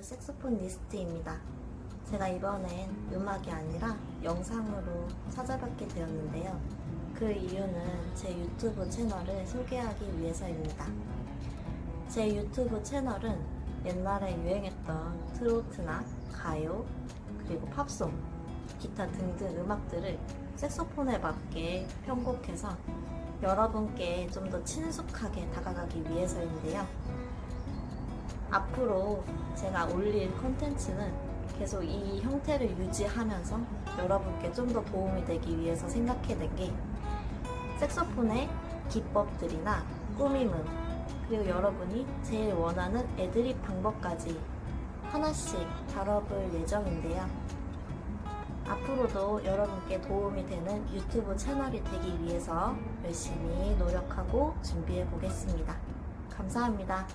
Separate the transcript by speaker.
Speaker 1: 색소폰 리스트입니다. 제가 이번엔 음악이 아니라 영상으로 찾아뵙게 되었는데요. 그 이유는 제 유튜브 채널을 소개하기 위해서입니다. 제 유튜브 채널은 옛날에 유행했던 트로트나 가요, 그리고 팝송, 기타 등등 음악들을 색소폰에 맞게 편곡해서 여러분께 좀 더 친숙하게 다가가기 위해서인데요. 앞으로 제가 올릴 컨텐츠는 계속 이 형태를 유지하면서 여러분께 좀 더 도움이 되기 위해서 생각해낸 게 색소폰의 기법들이나 꾸밈음 그리고 여러분이 제일 원하는 애드립 방법까지 하나씩 다뤄볼 예정인데요. 앞으로도 여러분께 도움이 되는 유튜브 채널이 되기 위해서 열심히 노력하고 준비해 보겠습니다. 감사합니다.